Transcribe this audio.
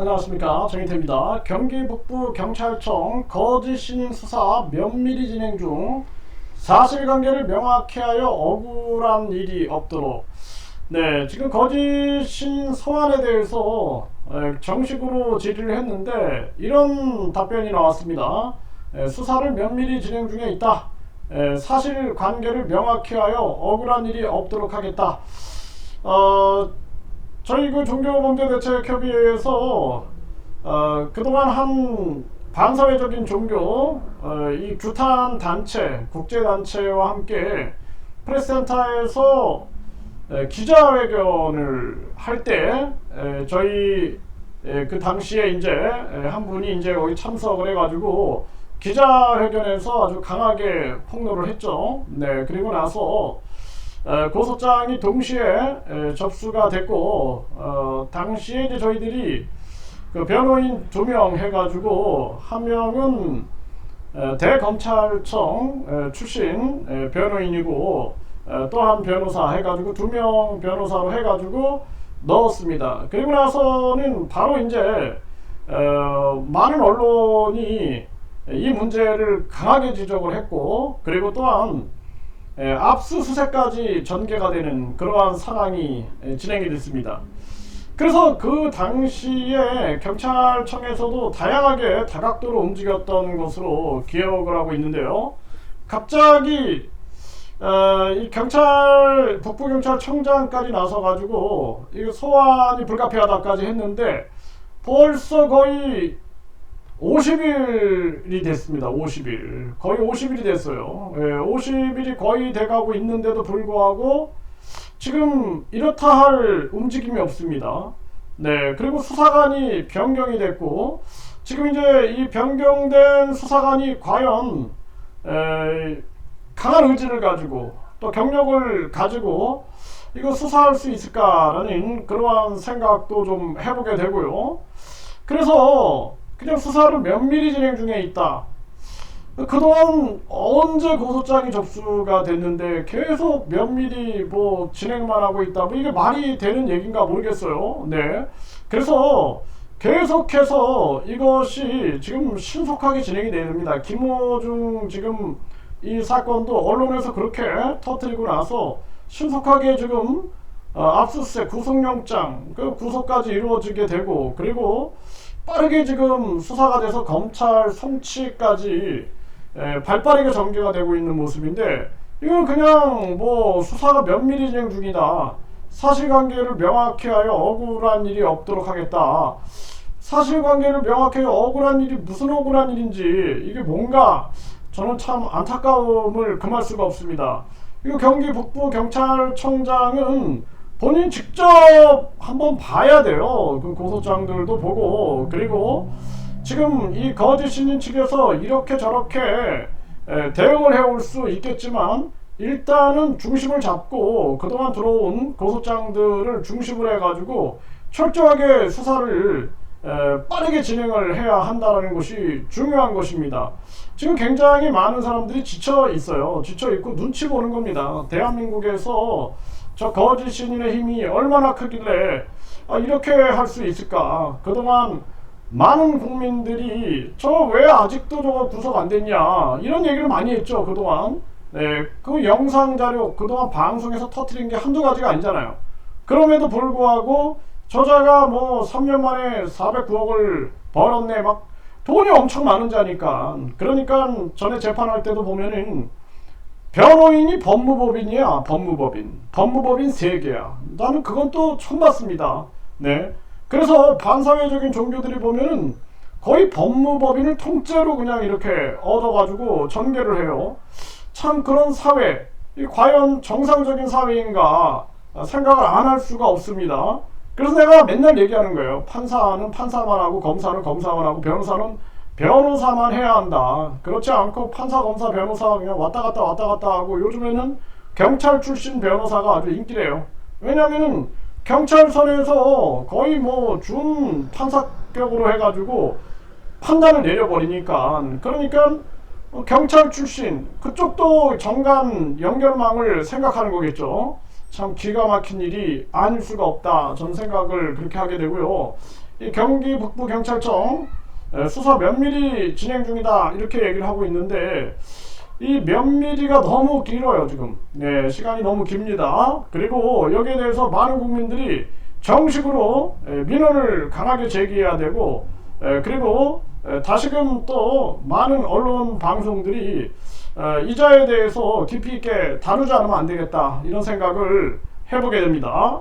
안녕하십니까 정희태입니다. 경기 북부 경찰청 거짓 신인 수사 면밀히 진행 중 사실관계를 명확히 하여 억울한 일이 없도록 네 지금 거짓 신인 소환에 대해서 에, 정식으로 질의를 했는데 이런 답변이 나왔습니다. 에, 수사를 면밀히 진행 중에 있다. 에, 사실관계를 명확히 하여 억울한 일이 없도록 하겠다. 어, 저희 그 종교범죄대책협의회에서 어, 그동안 한 반사회적인 종교 어, 이 규탄 단체 국제 단체와 함께 프레스센터에서 에, 기자회견을 할 때 저희 에, 그 당시에 이제 에, 한 분이 이제 거기 참석을 해가지고 기자회견에서 아주 강하게 폭로를 했죠. 네 그리고 나서 에, 고소장이 동시에 에, 접수가 됐고 어, 당시에 이제 저희들이 그 변호인 두 명 해가지고 한 명은 에, 대검찰청 에, 출신 에, 변호인이고 또한 변호사 해가지고 두 명 변호사로 해가지고 넣었습니다. 그리고 나서는 바로 이제 어, 많은 언론이 이 문제를 강하게 지적을 했고 그리고 또한 에, 압수수색까지 전개가 되는 그러한 상황이 에, 진행이 됐습니다. 그래서 그 당시에 경찰청에서도 다양하게 다각도로 움직였던 것으로 기억을 하고 있는데요. 갑자기 어, 이 경찰 북부경찰청장까지 나서 가지고 이 소환이 불가피하다까지 했는데 벌써 거의 50일이 됐습니다. 50일. 거의 50일이 됐어요. 예, 50일이 거의 돼가고 있는데도 불구하고 지금 이렇다 할 움직임이 없습니다. 네. 그리고 수사관이 변경이 됐고 지금 이제 이 변경된 수사관이 과연 에, 강한 의지를 가지고 또 경력을 가지고 이거 수사할 수 있을까라는 그러한 생각도 좀 해보게 되고요. 그래서 그냥 수사를 면밀히 진행 중에 있다. 그동안 언제 고소장이 접수가 됐는데 계속 면밀히 뭐 진행만 하고 있다. 뭐 이게 말이 되는 얘기인가 모르겠어요. 네. 그래서 계속해서 이것이 지금 신속하게 진행이 됩니다. 김호중 지금 이 사건도 언론에서 그렇게 터뜨리고 나서 신속하게 지금 어, 압수수색 구속영장 그 구속까지 이루어지게 되고 그리고 빠르게 지금 수사가 돼서 검찰 송치까지 에, 발빠르게 전개가 되고 있는 모습인데 이건 그냥 뭐 수사가 면밀히 진행 중이다. 사실관계를 명확히 하여 억울한 일이 없도록 하겠다. 사실관계를 명확히 하여 억울한 일이 무슨 억울한 일인지 이게 뭔가 저는 참 안타까움을 금할 수가 없습니다. 이거 경기 북부 경찰청장은 본인 직접 한번 봐야 돼요. 그 고소장들도 보고 그리고 지금 이 거짓 신인 측에서 이렇게 저렇게 에, 대응을 해올 수 있겠지만 일단은 중심을 잡고 그동안 들어온 고소장들을 중심으로 해가지고 철저하게 수사를 에, 빠르게 진행을 해야 한다는 것이 중요한 것입니다. 지금 굉장히 많은 사람들이 지쳐 있어요. 지쳐 있고 눈치 보는 겁니다. 대한민국에서 저 거짓 신인의 힘이 얼마나 크길래 아, 이렇게 할 수 있을까? 그동안 많은 국민들이 저 왜 아직도 저거 구속 안 됐냐? 이런 얘기를 많이 했죠 그동안. 네, 그 영상 자료 그동안 방송에서 터트린 게 한두 가지가 아니잖아요. 그럼에도 불구하고 저자가 뭐 3년 만에 409억을 벌었네. 막 돈이 엄청 많은 자니까. 그러니까 전에 재판할 때도 보면은 변호인이 법무법인이야 법무법인 법무법인 3개야 나는 그건 또 처음 봤습니다 네 그래서 반사회적인 종교들이 보면은 거의 법무법인을 통째로 그냥 이렇게 얻어가지고 전개를 해요. 참 그런 사회, 과연 정상적인 사회인가 생각을 안 할 수가 없습니다. 그래서 내가 맨날 얘기하는 거예요. 판사는 판사만 하고 검사는 검사만 하고 변호사는 변호사만 해야 한다. 그렇지 않고 판사, 검사, 변호사 그냥 왔다 갔다 왔다 갔다 하고 요즘에는 경찰 출신 변호사가 아주 인기래요. 왜냐면은 경찰선에서 거의 뭐 준 판사격으로 해가지고 판단을 내려버리니까 그러니까 경찰 출신 그쪽도 정관 연결망을 생각하는 거겠죠. 참 기가 막힌 일이 아닐 수가 없다. 전 생각을 그렇게 하게 되고요. 이 경기 북부 경찰청 에, 수사 면밀히 진행 중이다. 이렇게 얘기를 하고 있는데 이 면밀히가 너무 길어요 지금. 네 시간이 너무 깁니다. 그리고 여기에 대해서 많은 국민들이 정식으로 에, 민원을 강하게 제기해야 되고 에, 그리고 에, 다시금 또 많은 언론 방송들이 에, 이자에 대해서 깊이 있게 다루지 않으면 안 되겠다. 이런 생각을 해보게 됩니다.